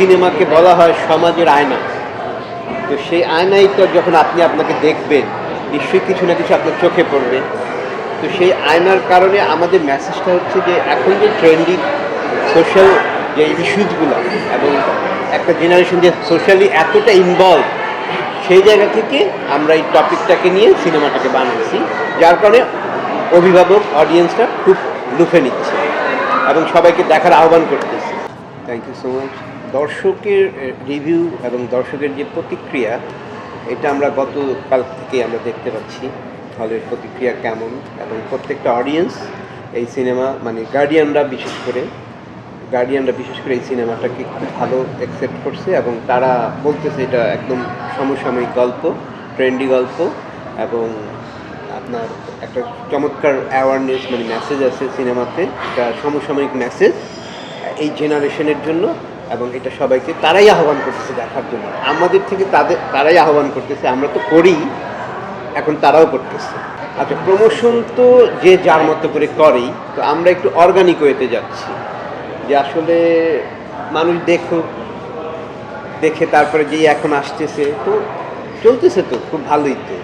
সিনেমাকে বলা হয় সমাজের আয়না। তো সেই আয়নাই তো যখন আপনি আপনাকে দেখবেন, নিশ্চয়ই কিছু না কিছু আপনার চোখে পড়বে। তো সেই আয়নার কারণে আমাদের মেসেজটা হচ্ছে যে, এখন যে ট্রেন্ডিং সোশ্যাল যে ইস্যুসগুলো এবং একটা জেনারেশন যে সোশ্যালি এতটা ইনভলভ সেই জায়গা থেকে আমরা এই টপিকটাকে নিয়ে সিনেমাটাকে বানিয়েছি যার কারণে অভিভাবক অডিয়েন্সটা খুব লুফে নিচ্ছে এবং সবাইকে দেখার আহ্বান করতেছি। থ্যাংক ইউ সো মাচ দর্শকের রিভিউ এবং দর্শকের যে প্রতিক্রিয়া, এটা আমরা গতকাল থেকে আমরা দেখতে পাচ্ছি, হলের প্রতিক্রিয়া কেমন এবং প্রত্যেকটা অডিয়েন্স এই সিনেমা মানে গার্ডিয়ানরা বিশেষ করে গার্ডিয়ানরা বিশেষ করে এই সিনেমাটাকে খুব ভালো অ্যাকসেপ্ট করছে এবং তারা বলতেছে এটা একদম সমসাময়িক গল্প ট্রেন্ডি গল্প এবং আপনার একটা চমৎকার অ্যাওয়ারনেস মানে মেসেজ আছে সিনেমাতে এটা সমসাময়িক মেসেজ এই জেনারেশনের জন্য। এবং এটা সবাইকে, তারাই আহ্বান করতেছে দেখার জন্য। আমাদের থেকে তাদের, তারাই আহ্বান করতেছে, আমরা তো করি, এখন তারাও করতেছে। আচ্ছা প্রমোশন তো যে যার মতো করে করেই, তো আমরা একটু অর্গানিক ওয়েতে যাচ্ছি। যে আসলে মানুষ দেখুক, দেখে তারপরে যেই এখন আসতেছে, তো চলতেছে তো, খুব ভালোই তো।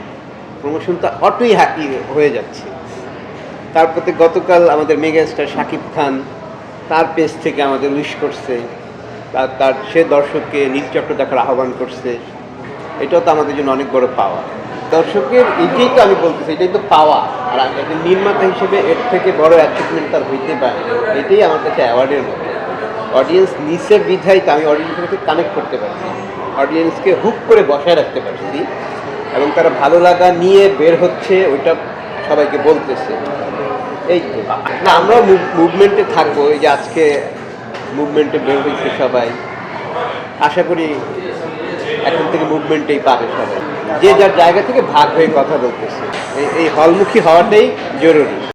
প্রমোশন তো অটোই হ্যাপি হয়ে যাচ্ছে। তারপরে গতকাল আমাদের মেগাস্টার শাকিব খান, তার পেজ থেকে আমাদের উইশ করছে। তার সে দর্শককে নীলচক্র দেখার আহ্বান করছে। এটাও তো আমাদের জন্য অনেক বড় পাওয়া। দর্শকের এটাই তো আমি বলতেছি এটাই তো পাওয়া। আর একজন নির্মাতা হিসেবে এর থেকে বড় অ্যাচিভমেন্ট তার হইতে পারে। এটাই আমার কাছে অ্যাওয়ার্ডের মতো। অডিয়েন্স নিচের বিধায় আমি অডিয়েন্সের সাথে কানেক্ট করতে পারছি। অডিয়েন্সকে হুক করে বসায় রাখতে পারছি। এবং তারা ভালো লাগা নিয়ে বের হচ্ছে, ওইটা সবাইকে বলতেছে। এই না, আমরাও মুভমেন্টে থাকব। এই যে আজকে মুভমেন্টে বের হয়েছে সবাই। আশা করি এখন থেকে মুভমেন্টেই পাবে সবাই। যে যার জায়গা থেকে ভাগ হয়ে কথা বলতেছে। এই- হলমুখী হওয়াটাই জরুরি।